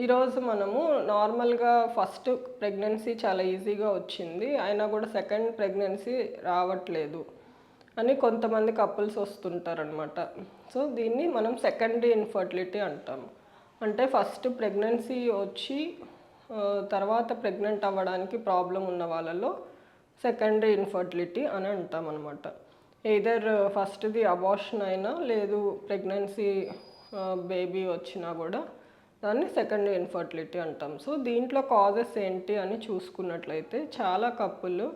ఈరోజు మనము నార్మల్గా ఫస్ట్ ప్రెగ్నెన్సీ చాలా ఈజీగా వచ్చింది. అయినా కూడా సెకండ్ ప్రెగ్నెన్సీ రావట్లేదు అని కొంతమంది కపుల్స్ వస్తుంటారనమాట సో దీన్ని మనం సెకండరీ ఇన్ఫర్టిలిటీ అంటాం అంటే ఫస్ట్ ప్రెగ్నెన్సీ వచ్చి తర్వాత ప్రెగ్నెంట్ అవ్వడానికి ప్రాబ్లం ఉన్న వాళ్ళలో సెకండరీ ఇన్ఫర్టిలిటీ అని అంటామన్నమాట. అనమాట ఎయిదర్ ఫస్ట్ది అబార్షన్ అయినా లేదు ప్రెగ్నెన్సీ బేబీ వచ్చినా కూడా దాన్ని సెకండ్ ఇన్ఫర్టిలిటీ అంటాం. సో దీంట్లో కాజెస్ ఏంటి అని చూసుకున్నట్లయితే చాలా కప్పులు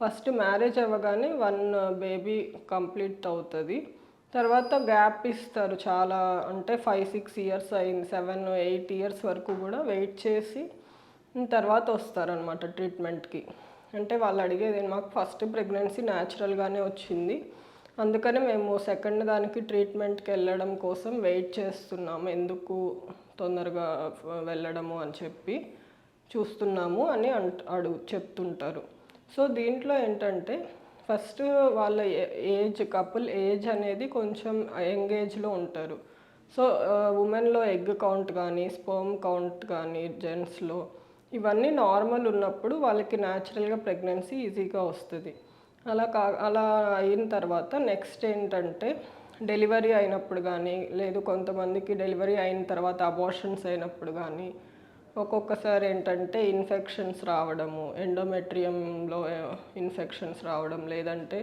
ఫస్ట్ మ్యారేజ్ అవ్వగానే వన్ బేబీ కంప్లీట్ అవుతుంది. తర్వాత గ్యాప్ ఇస్తారు చాలా అంటే ఫైవ్ సిక్స్ ఇయర్స్ అయింది సెవెన్ ఎయిట్ ఇయర్స్ వరకు కూడా వెయిట్ చేసి తర్వాత వస్తారనమాట ట్రీట్మెంట్కి అంటే వాళ్ళు అడిగేది మాకు ఫస్ట్ ప్రెగ్నెన్సీ న్యాచురల్గానే వచ్చింది. అందుకని మేము సెకండ్ దానికి ట్రీట్మెంట్కి వెళ్ళడం కోసం వెయిట్ చేస్తున్నాము. ఎందుకు తొందరగా వెళ్ళడము అని చెప్పి చూస్తున్నాము అని అంట అడుగు చెప్తుంటారు. సో దీంట్లో ఏంటంటే ఫస్ట్ వాళ్ళ ఏజ్ కపుల్ ఏజ్ అనేది కొంచెం యంగ్ ఏజ్లో ఉంటారు. సో ఉమెన్లో ఎగ్ కౌంట్ కానీ స్పర్మ్ కౌంట్ కానీ జెంట్స్లో ఇవన్నీ నార్మల్ ఉన్నప్పుడు వాళ్ళకి న్యాచురల్గా ప్రెగ్నెన్సీ ఈజీగా వస్తుంది. అలా కా అలా అయిన తర్వాత నెక్స్ట్ ఏంటంటే డెలివరీ అయినప్పుడు కానీ లేదు కొంతమందికి డెలివరీ అయిన తర్వాత అబార్షన్స్ అయినప్పుడు కానీ ఒక్కొక్కసారి ఏంటంటే ఇన్ఫెక్షన్స్ రావడము ఎండోమెట్రియంలో ఇన్ఫెక్షన్స్ రావడం లేదంటే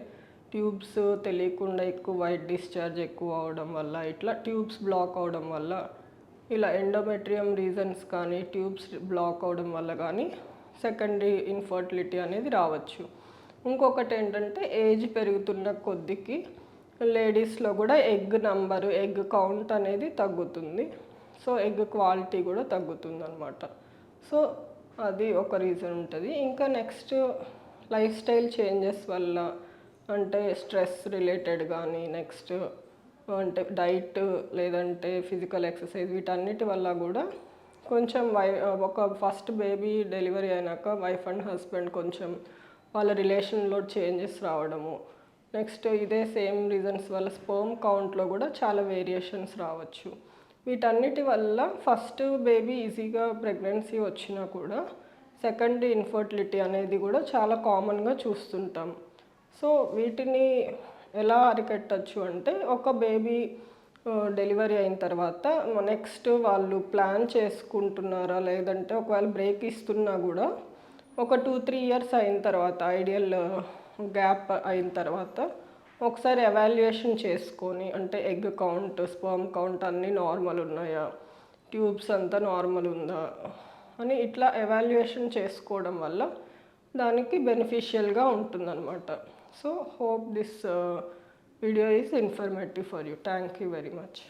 ట్యూబ్స్ తెలియకుండా ఎక్కువ వైట్ డిశ్చార్జ్ ఎక్కువ అవడం వల్ల ఇట్లా ట్యూబ్స్ బ్లాక్ అవడం వల్ల ఇలా ఎండోమెట్రియం రీజన్స్ కానీ ట్యూబ్స్ బ్లాక్ అవడం వల్ల కానీ సెకండరీ ఇన్ఫర్టిలిటీ అనేది రావచ్చు. ఇంకొకటి ఏంటంటే ఏజ్ పెరుగుతున్న కొద్దికి లేడీస్లో కూడా ఎగ్ నంబరు ఎగ్ కౌంట్ అనేది తగ్గుతుంది. సో ఎగ్ క్వాలిటీ కూడా తగ్గుతుంది అనమాట సో అది ఒక రీజన్ ఉంటుంది. ఇంకా నెక్స్ట్ లైఫ్ స్టైల్ చేంజెస్ వల్ల అంటే స్ట్రెస్ రిలేటెడ్ కానీ నెక్స్ట్ అంటే డైట్ లేదంటే ఫిజికల్ ఎక్సర్సైజ్ వీటన్నిటి వల్ల కూడా కొంచెం వై ఒక ఫస్ట్ బేబీ డెలివరీ అయినాక వైఫ్ అండ్ హస్బెండ్ కొంచెం వాళ్ళ రిలేషన్లో చేంజెస్ రావడము. నెక్స్ట్ ఇదే సేమ్ రీజన్స్ వల్ల స్పర్మ్ కౌంట్లో కూడా చాలా వేరియేషన్స్ రావచ్చు. వీటన్నిటి వల్ల ఫస్ట్ బేబీ ఈజీగా ప్రెగ్నెన్సీ వచ్చినా కూడా సెకండ్ ఇన్ఫర్టిలిటీ అనేది కూడా చాలా కామన్గా చూస్తుంటాం. సో వీటిని ఎలా అరికట్టచ్చు అంటే ఒక బేబీ డెలివరీ అయిన తర్వాత నెక్స్ట్ వాళ్ళు ప్లాన్ చేసుకుంటున్నారా లేదంటే ఒకవేళ బ్రేక్ ఇస్తున్నా కూడా ఒక టూ త్రీ ఇయర్స్ అయిన తర్వాత ఐడియల్ గ్యాప్ uh, అయిన తర్వాత ఒకసారి ఎవాల్యుయేషన్ చేసుకొని అంటే ఎగ్ కౌంట్ స్పర్మ్ కౌంట్ అన్నీ నార్మల్ ఉన్నాయా? ట్యూబ్స్ అంతా నార్మల్ ఉందా? అని ఇట్లా ఎవాల్యుయేషన్ చేసుకోవడం వల్ల దానికి బెనిఫిషియల్గా ఉంటుందన్నమాట. So hope this video is informative for you thank you very much